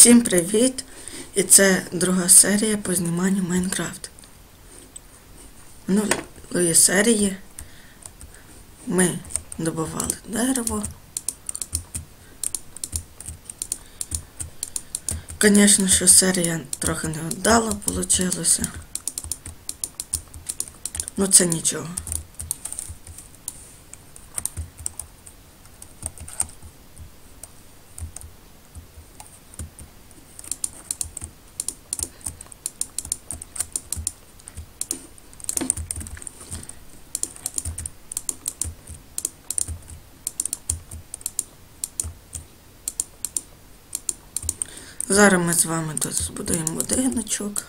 Всім привіт! І це друга серія по зніманню Майнкрафт. Минулої серії ми добували дерево. Звісно, що серія трохи невдало вийшла. Ну це нічого. Зараз ми з вами тут збудуємо будиночок.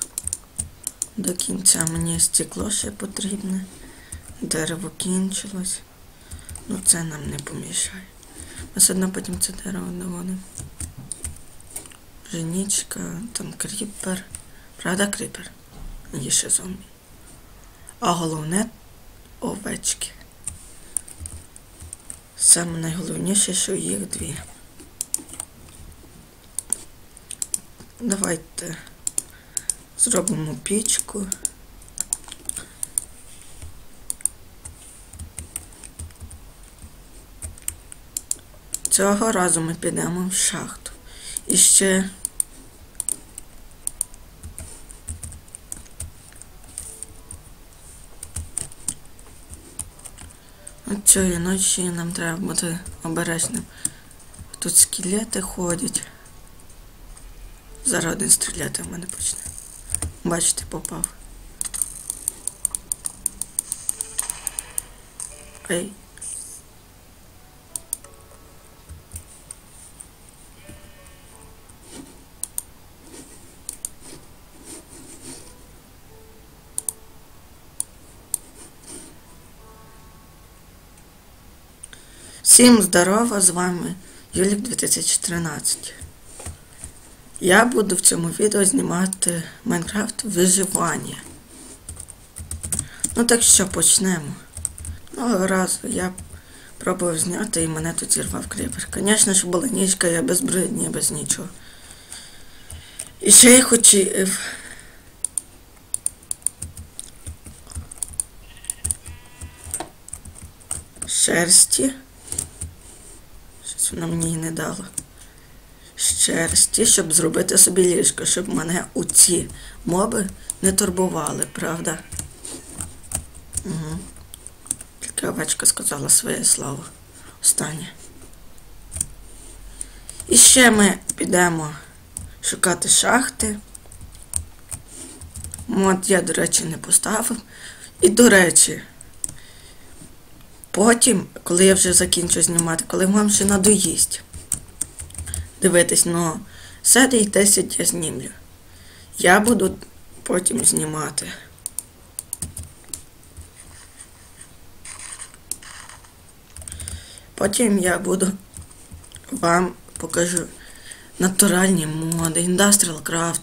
До кінця мені стекло ще потрібне. Дерево кінчилось. Ну це нам не помішає. Ми все одно потім це дерево доводимо. Женічка, там кріпер. Правда, кріпер? Є ще зомбі. А головне овечки. Саме найголовніше, що їх дві. Давайте зробимо пічку. Цього разу ми підемо в шахту. І ще От цієї ночі нам треба бути обережним. Тут скелети ходять. Зараз один стріляти в мене почне. Бачите, попав. Ей. Всім здорова, з вами Юлік 2013. Я буду в цьому відео знімати Майнкрафт виживання. Ну так що почнемо. Ну, раз я пробував зняти і мене тут зірвав кріпер. Звісно ж була ніжка, я без бридні, без нічого. І ще я хотів. Шерсті. Щось воно мені не дало шерсті, щоб зробити собі ліжко, щоб мене у ці моби не турбували, правда? Угу. Тільки овечка сказала своє слово. Останнє. І ще ми підемо шукати шахти. Мод я, до речі, не поставив. І, до речі, потім, коли я вже закінчу знімати, коли вам ще надоїсть дивитись, но серій 10 я знімлю. Я буду потім знімати. Потім я буду вам покажу натуральні моди, Industrial Craft,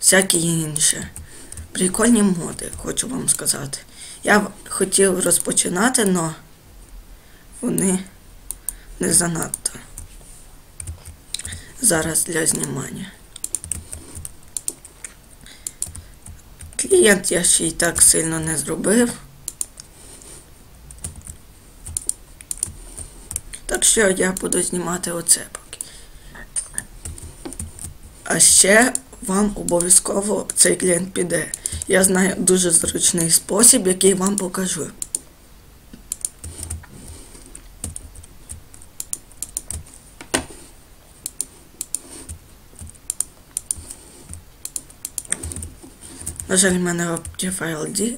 всякі інші. Прикольні моди, хочу вам сказати. Я хотів розпочинати, але вони не занадто зараз для знімання. Клієнт я ще й так сильно не зробив. Так що я буду знімати оце поки. А ще вам обов'язково цей клієнт піде. Я знаю дуже зручний спосіб, який вам покажу. На жаль, в мене Optifile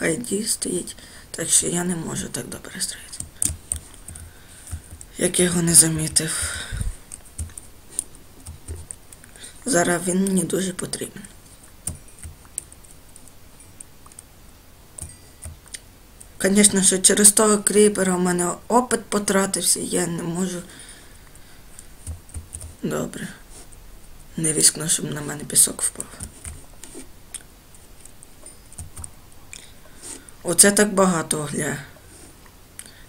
ID стоїть, так що я не можу так добре строїти. Як я його не замітив. Зараз він мені дуже потрібен. Звісно, що через того кріпера у мене опит потратився, я не можу. Добре. Не різкну, щоб на мене пісок впав. Оце так багато гля.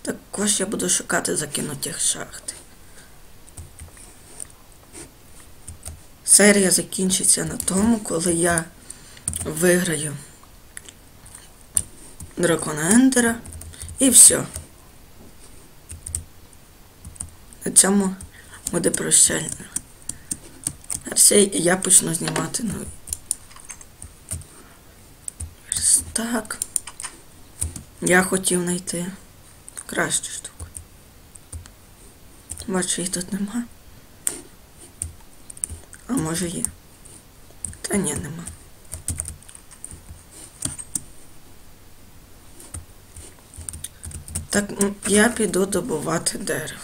Також я буду шукати закинутих шахти. серія закінчиться на тому, коли я виграю дракона Ендера і все. На цьому буде прощальна. Я почну знімати нові. Так. Я хотів знайти кращу штуку. Бачу, її тут нема. А може є. Та ні, нема. Так, я піду добувати дерево.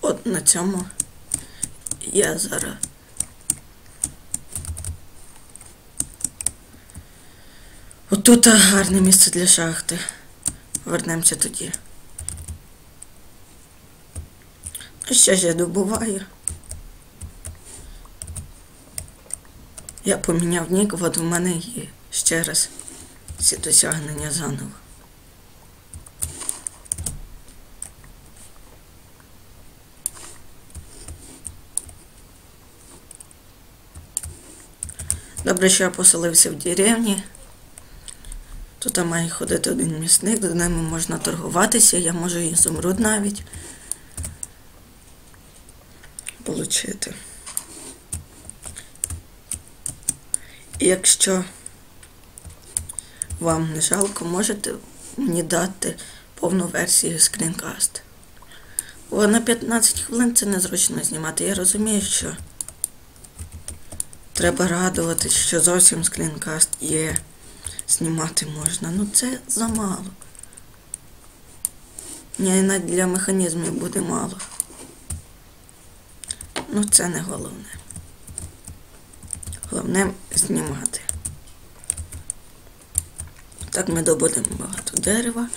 От на цьому я зараз. Отут гарне місце для шахти. Вернемося тоді. Ще ж я добуваю. Я поміняв нік, от в мене є ще раз всі досягнення заново. Добре, що я поселився в деревні. Тут має ходити один місник, з ними можна торгуватися, я можу і зумруд навіть получити. І якщо вам не жалко, можете мені дати повну версію скрінкаст. Бо на 15 хвилин це незручно знімати. Я розумію, що треба радуватись, що зовсім скрінкаст є. Знімати можна. Ну це замало. Ні, навіть для механізмів буде мало. Ну це не головне. Головне знімати. Так ми добудемо багато дерева.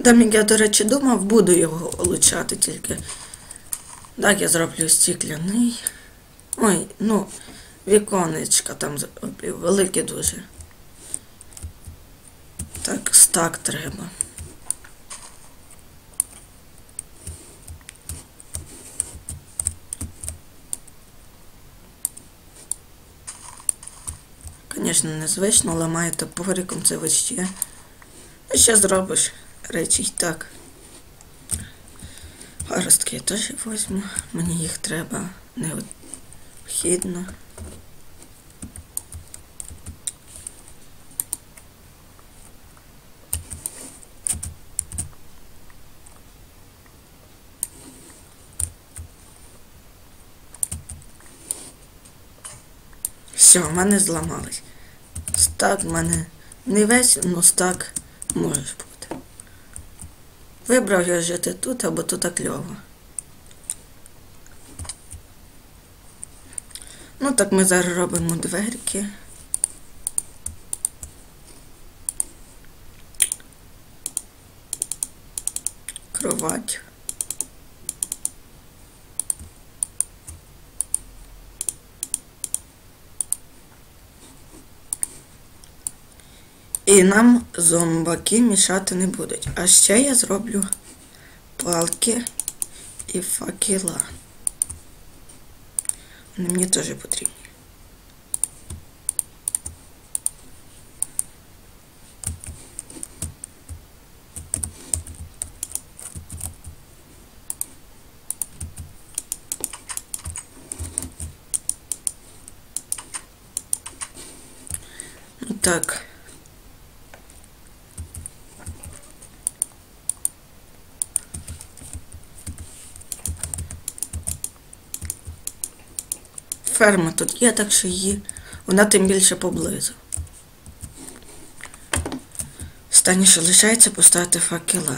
Домик я, до речі, думав, буду його улучшати тільки. Так, я зроблю стікляний. Ой, ну, віконечка там зроблю, велике дуже. Так, стак треба. Звісно, незвично, ламаю топориком це вообще. А що зробиш? Речі й так. Паростки я теж возьму. Мені їх треба необхідно. Все, в мене зламалось. Стак в мене не весь, но стак може. Вибрав я жити тут або тут кльово. Ну так ми зараз робимо дверки. Кровать. І нам зомбаки мішати не будуть. А ще я зроблю палки і факела. Вони мені теж потрібні. Ну так. Ферма тут є, так що її. Вона тим більше поблизу. Останнє, що лишається, поставити факела.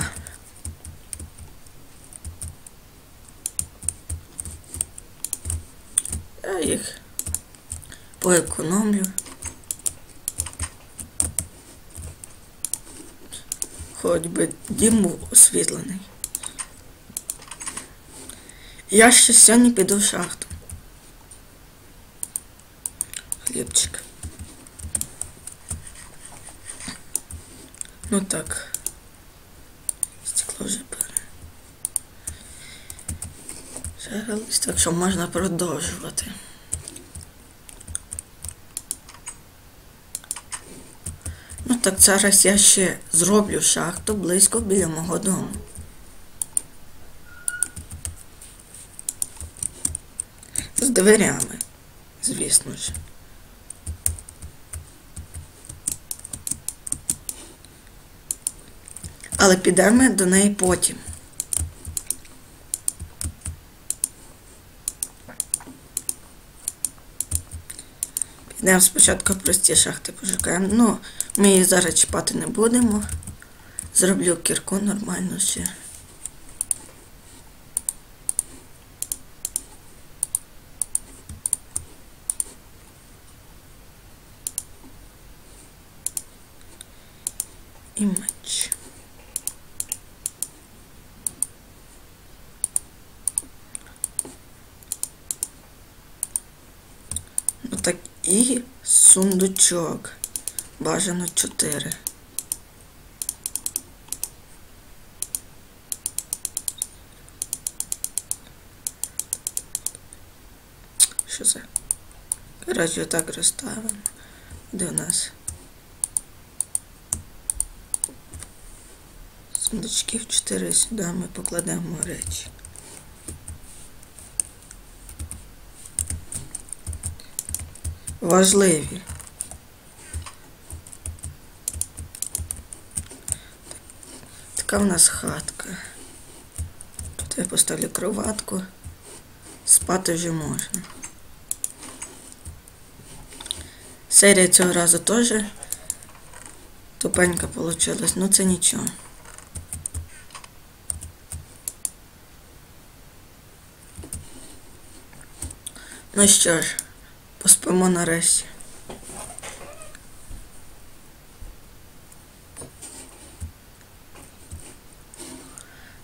Я їх поекономлю. Хоч би дім був освітлений. Я ще сьогодні піду в шахту. Хлібчик. Ну так. Стекло вже бере. Жарились, так що можна продовжувати. Ну так зараз я ще зроблю шахту близько біля мого дому. З дверями, звісно ж. Але підемо до неї потім. Підемо спочатку прості шахти пошукаємо. Ну, ми її зараз чіпати не будемо. Зроблю кірку нормально ще. І меч. Ну так і сундучок. Бажано 4. Що це? Коротше, отак розставимо. Де у нас? Сундучків 4 сюди ми покладемо речі. Важливі. Така в нас хатка. Тут я поставлю кроватку. Спати вже можна. Серія цього разу теж тупенька получилась, ну це нічого. Ну що ж, поспимо нарешті.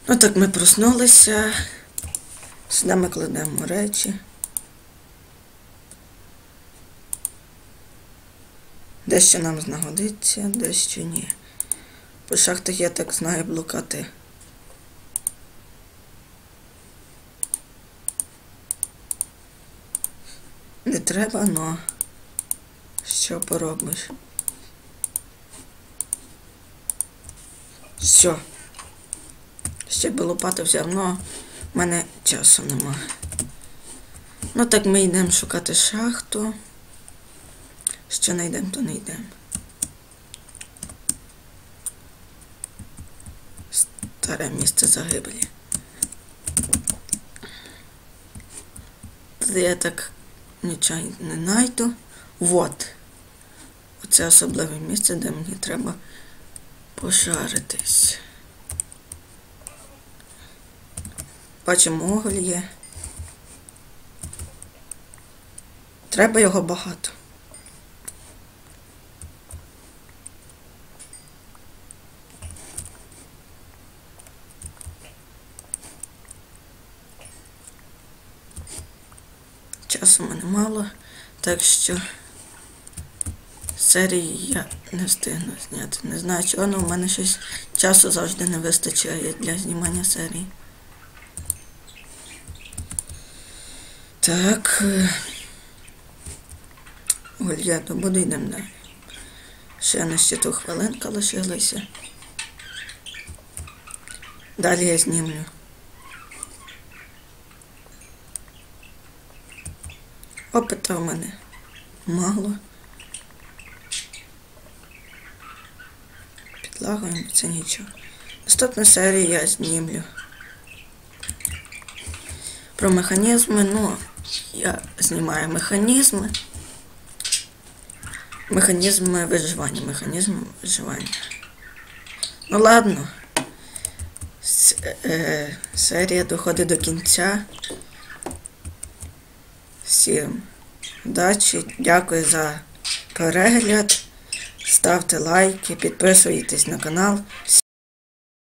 Ну так ми проснулися. Сюди ми кладемо речі. Дещо нам знагодиться, дещо ні. По шахтах я так знаю блокати. Не треба, но що поробиш? Все. Ще би лопату взяв, но в мене часу нема. Ну так ми йдемо шукати шахту. Що не йдемо, то не йдемо. Старе місце загиблі. Тоді я так нічого не найду. Вот. Оце особливе місце, де мені треба пошаритись. Бачимо оголь є. Треба його багато. Часу в мене мало, так що серії я не встигну зняти. Не знаю чого, але в мене щось часу завжди не вистачає для знімання серії. Так. Олья, то буду йдемо далі. Ще на щиту хвилинка лишилася. Далі я знімлю. Опита в мене мало. Підлагуємо, це нічого. Наступну серію я знімлю. Про механізми, ну, я знімаю механізми. Механізми виживання, механізми виживання. Ну ладно. С е серія доходить до кінця. Всім удачі, дякую за перегляд. Ставте лайки, підписуйтесь на канал.